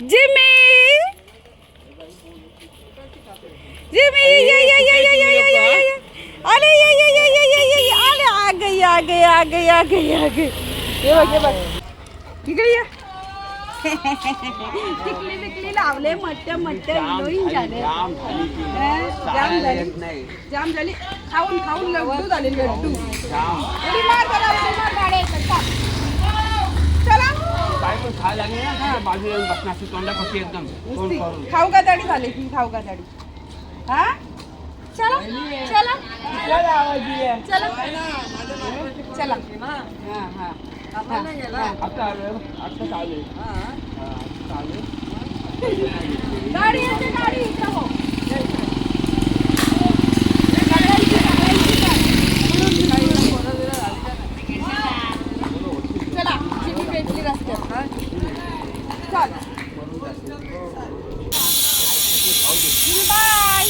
Jimmy Jimmy ये ये ये ये ये ये ये अरे ये ये ये ये ये ये अरे आ गई आ गई आ गई आ गई आ गई। ये बघ ये बघ ठीक आहे तिकली तिकली लावले मट्ट मट्ट हिरोईन झाले जाम झाली जाम झाली खाऊन खाऊन लड्डू झाले लड्डू। उडी मार त्याला उडी मार लागले ना तिथे बाजूला येऊन बसणार असं तोंडापाशी एकदम. तोंड नुसती करून खाऊ का दाढी झाली? ही खाऊ का दाढी हा? चला चला. चला चला. हा हा. हा. आता आलो आता चालू चालू गाडी येते गाडी. इकडं हो. चला चिनी पेटली रस्त्यात चल बाय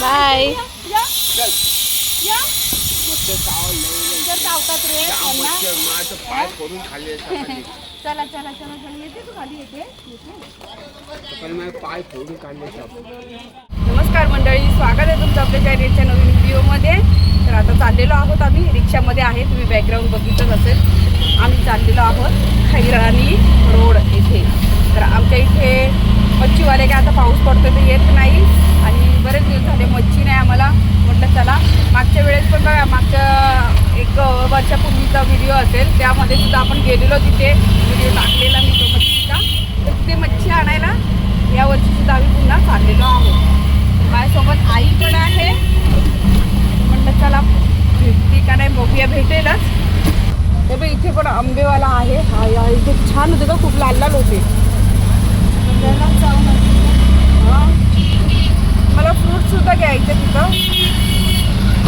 बाय या या जर चावतात रे यांना पडून खाल्ले चला चला चला चला. येते तू खाली येते. पण माझे पाय फोडून काढले नमस्कार मंडळी स्वागत आहे तुमचं आपल्या चॅनेलच्या नवीन व्हिडिओमध्ये. तर आता चाललेलो आहोत आम्ही. रिक्षामध्ये आहे. तुम्ही बॅकग्राऊंड बघितलंच असेल. आम्ही चाललेलो आहोत खैराणी रोड येथे. तर आमच्या इथे मच्छीवाले काय आता पाऊस पडतो तर येत नाही. आणि बरेच दिवस झाले मच्छी नाही आम्हाला. म्हटलं चला मागच्या वेळेस पण बघा मागच्या एक वर्षापूर्वीचा व्हिडिओ असेल. त्यामध्ये सुद्धा आपण गेलेलो तिथे. व्हिडिओ टाकलेला मी तो मच्छीचा तर तिथे मच्छी आणायला या वर्षी सुद्धा आम्ही पुन्हा चाललेलो आहोत. माझ्यासोबत आईकडे आहे. म्हटलं चला भेटते का नाही बघूया भेटेलच. हे बघ इथे पण आंबेवाला आहे. हा या इथे छान होते का खूप लाल लाल होते. मला फ्रूट सुद्धा घ्यायचे तिथं.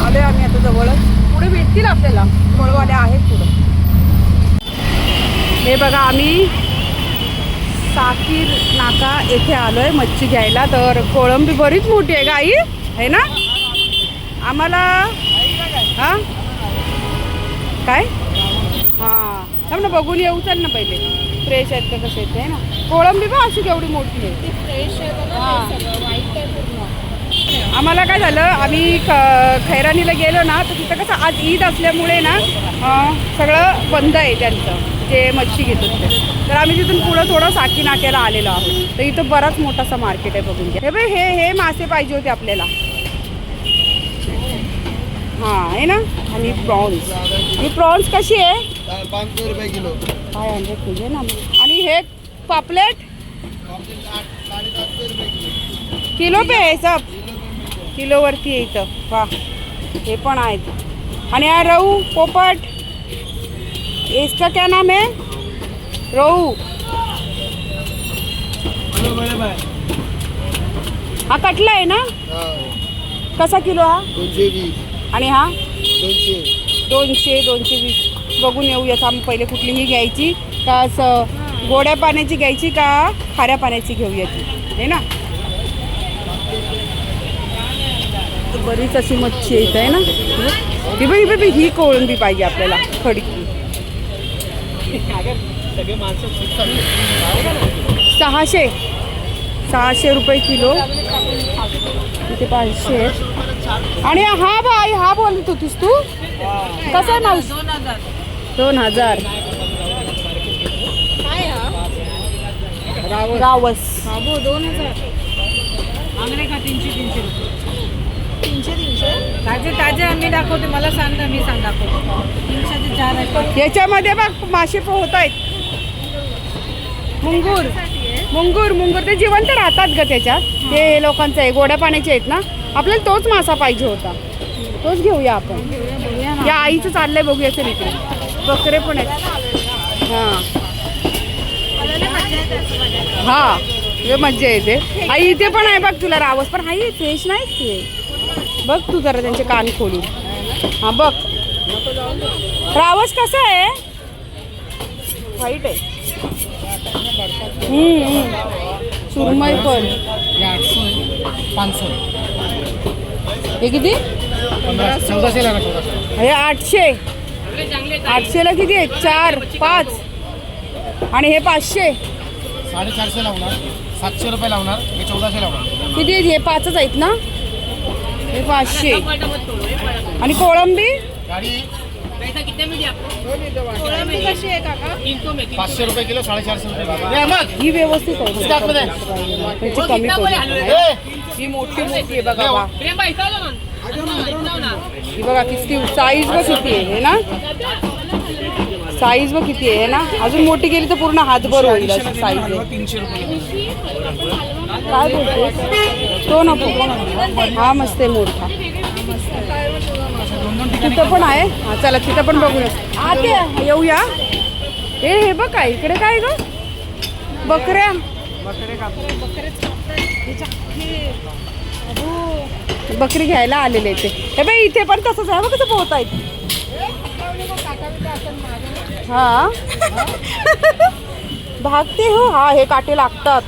आले आम्ही आता जवळच. पुढे भेटतील आपल्याला. फळवाले आहेत पुढं. हे बघा आम्ही साकीर नाका येथे आलोय मच्छी घ्यायला. तर कोळंबी बरीच मोठी आहे गाई आहे ना? आम्हाला हा? काय? हां. थांब ना बघून येऊ. चल ना पहिले. फ्रेश आहेत का कसे आहेत आहे ना? कोळंबी पण अशी केवढी मोठी आहे. आम्हाला काय झालं आम्ही ख खैरानीला गेलो ना तर तिथं कसं आज ईद असल्यामुळे ना सगळं बंद आहे त्यांचं जे मच्छी घेतात ते. तर आम्ही तिथून पुढं थोडं साकी नाक्याला आलेलो आहोत. तर इथं बराच मोठासा मार्केट आहे बघून घ्या. हे बाई हे हे मासे पाहिजे होते आपल्याला. हां आहे ना? आणि प्रॉन्स. ही प्रॉन्स कशी आहे? पाच सौ रुपये किलो. फाय हंड्रेड ना. आणि हे पापलेट? किलो पे आहे सब. किलोवरती आहे इथं. वा हे पण आहेत. आणि हा रहू पोपट. इसका क्या नाम है? रहू हा कटला आहे ना? कसा किलो हा? दोनशे वीस आणि हा? दोनशे दोनशे दोनशे वीस. बघून येऊया आम्ही पहिले कुठलीही घ्यायची का असं गोड्या पाण्याची घ्यायची का खाऱ्या पाण्याची घेऊया ती आहे ना? बरीच अशी मच्छी येत आहे ना? ही ही बघ ही कोळंबी पाहिजे आपल्याला खडकी. सहाशे. सहाशे रुपये किलो. इथे पाचशे. आणि हा बाई हा बोलत होतीस तू? कसा आहे माऊस दोन हजार. रावस. दोन हजार. तीनशे तीनशे तीनशे ताजे ताजे आम्ही दाखवते. मला सांग ना मी सांग दाखवतो. तीनशेचे चार आहेत. याच्यामध्ये बघ मासे पोहत आहेत. मुंगूर. मुंगूर मुंगूर. ते जिवंत राहतात ग त्याच्यात. ते लोकांचं आहे. गोड्या पाण्याचे आहेत ना. आपल्याला तोच मासा पाहिजे होता. तोच घेऊया आपण. या आईचं चाललंय बघूया चल इकडे. बकरे पण आहेत. हां. हा. लय मज्जा येते. आई इथे पण आहे बघ तुला रावस. पण आई फ्रेश नाही ते. बघ तू जरा त्यांचे कान खोलून. हा बघ. रावस कसा आहे? व्हाईट आहे. सुरमई पण. हे किती? हे आठशे. आठशेला किती आहे? चार पाच. आणि हे पाचशे. साडेचारशे लावणार. सातशे रुपये लावणार. हे चौदाशे लावणार. किती आहेत? हे पाचच आहेत ना? हे पाचशे आणि कोळंबी? गाडी. कोळंबी कशी आहे काका पाचशे रुपये किलो साडेचारशे ही व्यवस्थित आहे? त्याची कमी पडली ही मोठी मोठी आहे बघा. ही बघा किती साईज बघ किती आहे हे ना? साईज बघ किती आहे ना? अजून मोठी गेली तर पूर्ण हातभर होईल साईज तीनशे रुपये. काय बोलते तो नको. हा मस्त आहे मोठा तिथं पण आहे? हा चला तिथं पण बघूया आते येऊया. हे हे बघ काय इकडे काय ग? बकऱ्या. बकरी घ्यायला आलेले ते. हे बाई इथे पण तसंच आहे. बघ कसं पोहत आहेत हा. भागते हो. हा हे काटे लागतात.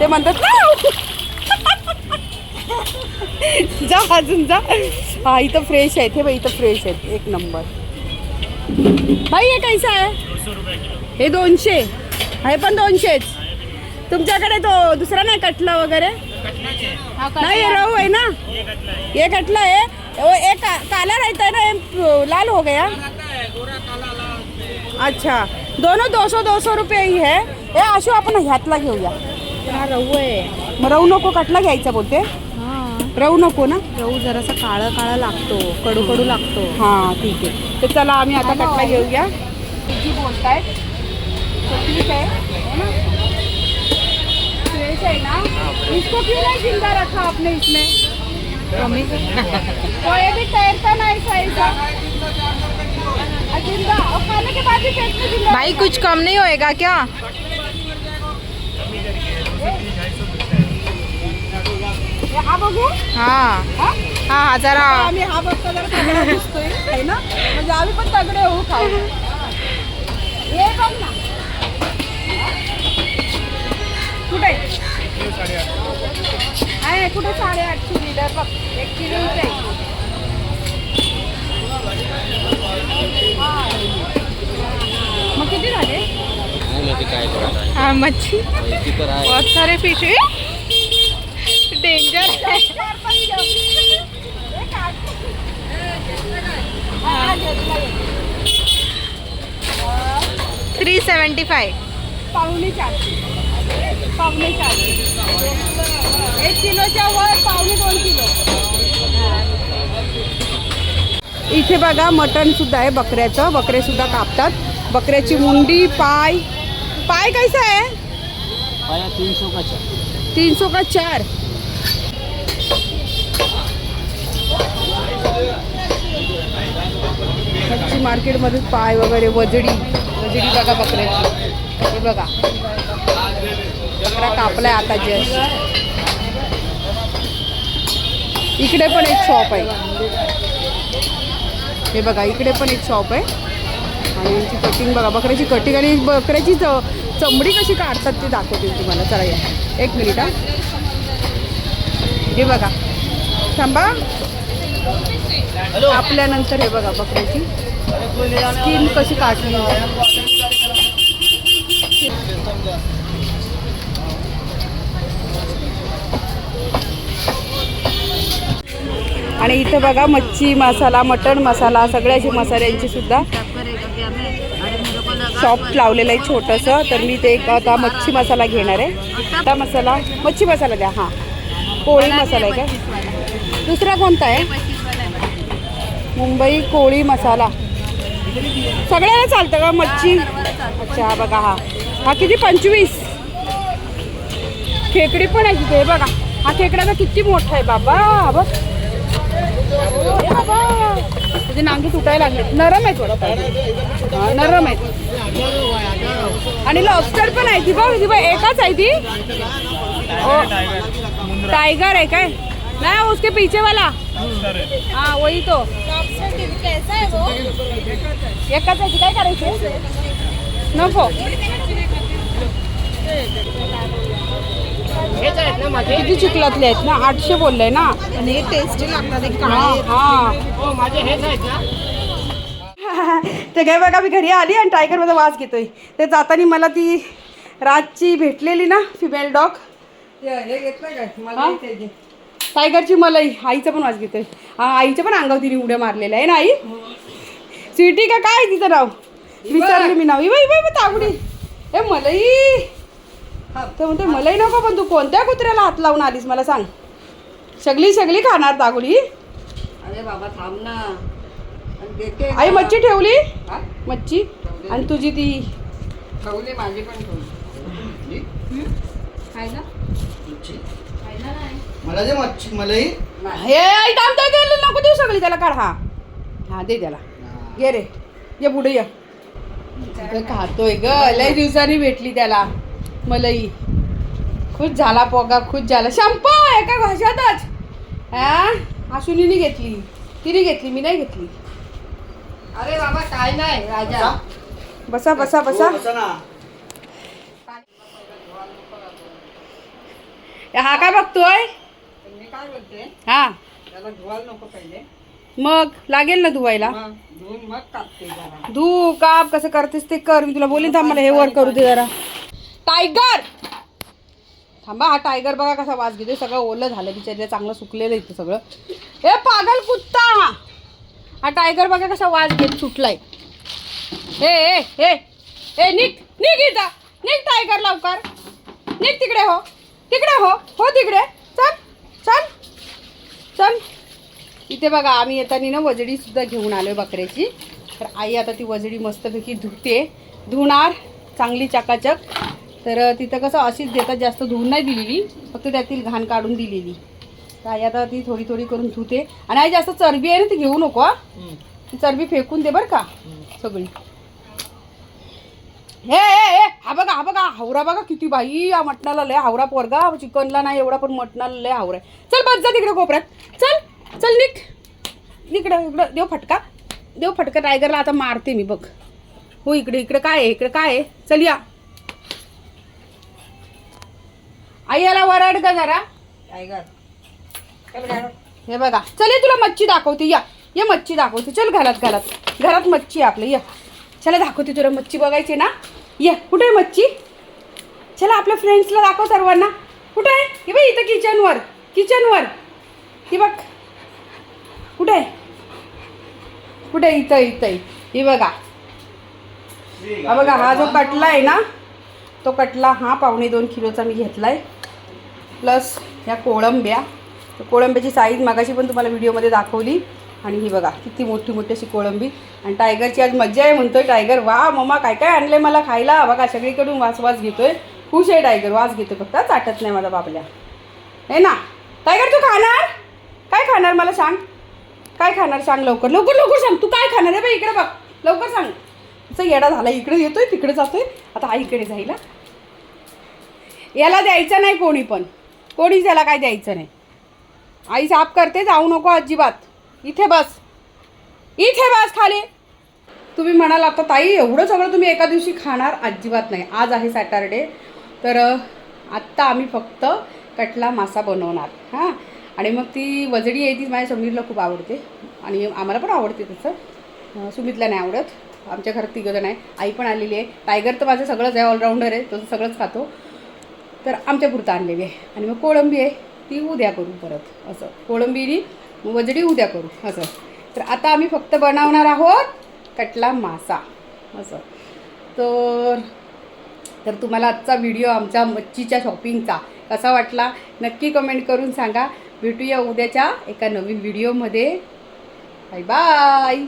ते म्हणतात ना जा अजून जा. हा इथं फ्रेश आहेत. हे बाई इथं फ्रेश आहेत. एक नंबर भाई हे कैसा आहे? हे दोनशे. हे पण दोनशेच तुमच्याकडे तो दुसरा नाही कटला वगैरे? नाही राहू रहू ना? हे कटला आहे. एक का, काला रहता है ना लाल हो गया. अच्छा. दोनों दो सौ दो सौ रुपये ही है. ए आशू आपण ह्यातला घेऊया. हा रहू आहे. मग रहू नको कटला घ्यायचा बोलते. हा. रहू नको ना? रहू जरासा काळा काळा लागतो कडू कडू लागतो. हां ठीक आहे. तर चला आम्ही आता कटला घेऊया. जी बोलताय तो ठीक है है ना? फ्रेश है ना? इसको क्यों नहीं जिंदा रखा आपने इसमें? कमी कोई भी तैरता नहीं सही सा और जिंदा और खाने के बाद भी पेट में जिंदा भाई कुछ कम नहीं होएगा क्या? हे हा बघू. हाँ. हा? हाँ जरा. आम्ही हा बघता जरा तगडा दिसतोय है ना? म्हणजे आम्ही पण तगडे होऊ खाऊ. हे बघ ना. कुठे? आहे कुठे साडेआठशे लिटर बघ एक किलो आहे. हा. मग किती झाले? हाँ मच्छी. बहुत सारे फिश है डेंजर चार. थ्री सेवेंटी फाइव पावणे चारशे पावणे चारशे एक किलोच्या वर पावणे दोन किलो. इथे बघा मटण सुद्धा आहे बकऱ्याचं. बकरे सुद्धा कापतात. बकऱ्याची मुंडी पाय. पाय कैसा आहे तीन सौ का तीन सौ का चार. मच्छी मार्केटमध्ये पाय वगैरे वजडी वजडी बघा बकऱ्याची. हे बघा. बकरा कापलाय आता जस्ट इकडे पण एक शॉप आहे. हे बघा इकडे पण एक शॉप आहे. आणि यांची कटिंग बघा बकऱ्याची कटिंग आणि बकऱ्याची च चमडी कशी काढतात ते दाखवते तुम्हाला. चला या. एक मिनिट हा. हे बघा. थांबा. आपल्यानंतर हे बघा बकऱ्याची. स्किन कशी काढली? आणि इथं बघा मच्छी मसाला मटण मसाला सगळ्याची मसाल्यांची सुद्धा शॉप लावलेलं आहे छोटंसं. तर मी ते एक आता मच्छी मसाला घेणार आहे. आता मसाला मच्छी मसाला द्या हां. कोळी मसाला आहे का? दुसरा कोणता आहे? मुंबई कोळी मसाला. सगळ्याला चालतं का? मच्छी? अच्छा हा बघा हा. हा किती? पंचवीस. खेकडी पण आहे तिथे बघा. हा खेकडा तर किती मोठा आहे बाबा. हा बघ बाबा नांगे तुटायला लागले. नरम आहेत वाटतं हा, नरम आहेत आणि लॉबस्टर पण आहे ती बघ. ती बघ एकाच आहे ती. टायगर आहे काय? नाही उसके पीछे वाला हाँ वही तो. एकाच आहे काय करायची? नको. किती चिखलातले आहेत ना? आठशे बोलले ना? आणि हे टेस्टी लागतात एक हा काळे. हा. माझे हेच आहेत ना. ते काय बघा मी घरी आली आणि टायगरमध्ये वास घेतोय. ते जाताना मला ती राजची भेटलेली ना फिमेल डॉग हे घेतलं काय हा? मला. टायगरची मलई. आईचा पण वाज घेतोय हा आईच्या पण अंगावर तिने उड्या मारलेल्या आहे ना आई? स्वीटी का काय तिचं नाव? विसरले मी नाव. इवा इवा तागडी ए मलई. तर म्हणते मलई नको पण तू कोणत्या कुत्र्याला हात लावून आलीस मला सांग. सगळी सगळी खाणार तागडी अरे बाबा थांब ना. आई मच्छी ठेवली? मच्छी? आणि तुझी ती? ठेवली माझी पण ठेवली. खायला? मला जे मच्छी मलाही हे आई थांब थांब, थांब, नको देऊ सगळी त्याला काढ हा. हा दे त्याला. ये रे ये पुढे ये. खातोय ग? लय दिवसांनी भेटली त्याला. मलई. खुश झाला पोगा खुश झाला. शंपो एका घशातच. हा? आशुनीने घेतली. तिने घेतली मी नाही घेतली. अरे बाबा काय नाही राजा. बसा. बसा बसा हो, हा काय बघतोय? हा. मग? लागेल ना धुवायला? धू काप कसं करतेस ते कर. मी तुला बोलीन थांब मला हे वर करू दे जरा. टायगर! थांबा हा टायगर बघा कसा वास घेतोय. सगळं ओलं झालं बिचारीला चांगलं सुकलेलं इथं सगळं. ए पागल कुत्ता! हा टायगर बघा कसा वास घेत सुटलाय. ए ए ए ए निक निक इथं. निक टायगर लवकर. निक तिकडे हो. तिकडे हो. हो तिकडे. चल. इथे बघा आम्ही येताना ना वजडी सुद्धा घेऊन आलोय बकऱ्याची. तर आई आता ती वजडी मस्तपैकी धुते. धुणार चांगली चकाचक. तर तिथं कसं अशीच देतात जास्त धुवून नाही दिलेली. फक्त त्यातील घाण काढून दिलेली. तर आई आता ती थोडी थोडी करून धुते. आणि आई जास्त चरबी आहे ना ती घेऊ नको हा. ती चरबी फेकून दे बरं का सगळी. हे हे हे हा बघा हा बघा हावरा बघा किती बाई या मटणाला लय हावरा पोरगा चिकनला नाही एवढा पण मटणाला लय हावरा. चल बस जा तिकडे कोपऱ्यात. चल चल निक. इकडं इकडं देव फटका. देव फटका टायगरला आता मारते मी बघ. हो इकडे इकडे काय आहे इकडे काय आहे? चल या. आई याला वराड का जरा? टायगर. हे बघा. चल ये तुला मच्छी दाखवते या. ये मच्छी दाखवते. चल घरात घरात. घरात मच्छी आपलं या. चला दाखवते तुला मच्छी बघायची ना? ये. कुठे आहे मच्छी? चला आपल्या फ्रेंड्सला दाखव सर्वांना. कुठे आहे? हे बाई इथं किचनवर किचनवर ती बघ. कुठे? आहे कुठे? इथं इथं. ही बघा. हा बघा हा जो कटला आहे ना तो कटला हा पावणे दोन किलोचा मी घेतला आहे प्लस ह्या कोळंब्या. तर कोळंब्याची साईज मागाशी पण तुम्हाला व्हिडिओमध्ये दाखवली. आणि ही बघा किती मोठी मोठी अशी कोळंबी. आणि टायगरची आज मज्जा आहे म्हणतोय टायगर वा मम्मा काय काय आणलंय मला खायला? बघा सगळीकडून वास वास घेतोय. खुश आहे टायगर वास घेतोय. फक्त चाटत नाही माझा बाबल्या. आहे ना? टायगर तू खाणार? काय खाणार मला सांग? काय खाणार सांग लवकर? लवकर लवकर सांग. तू काय खाणार आहे बाई इकडे बघ. लवकर सांग. असं येडा झाला इकडे येतोय तिकडे जातोय. आता आईकडे जाईल याला द्यायचं नाही कोणी पण. कोणीच याला काय द्यायचं नाही. आई साफ करते जाऊ नको अजिबात. इथे बस. इथे बस खाली. तुम्ही म्हणाल आता ताई एवढं सगळं तुम्ही एका दिवशी खाणार? अजिबात नाही. आज आहे सॅटरडे. तर आत्ता आम्ही फक्त कटला मासा बनवणार. हां? आणि मग ती वजडी आहे ती माझ्या समीरला खूप आवडते. आणि आम्हाला पण आवडते तसं. सुमितला नाही आवडत. आमच्या घरात तिघंजण आहे. आई पण आलेली आहे. टायगर तर माझं सगळंच आहे ऑलराऊंडर आहे. तो सगळंच खातो. तर आमच्या पुरतं आणलेली आहे. आणि मग कोळंबी आहे ती उद्या करू परत. असं. कोळंबीनी वजडी उद्या करू. असं. तर आता आम्ही फक्त बनवणार आहोत कटला मासा. असं. तर तर तुम्हाला आजचा व्हिडिओ आमच्या मच्छीच्या शॉपिंगचा कसा वाटला? नक्की कमेंट करून सांगा. भेटूया उद्याच्या एका नवीन व्हिडिओमध्ये बाय बाय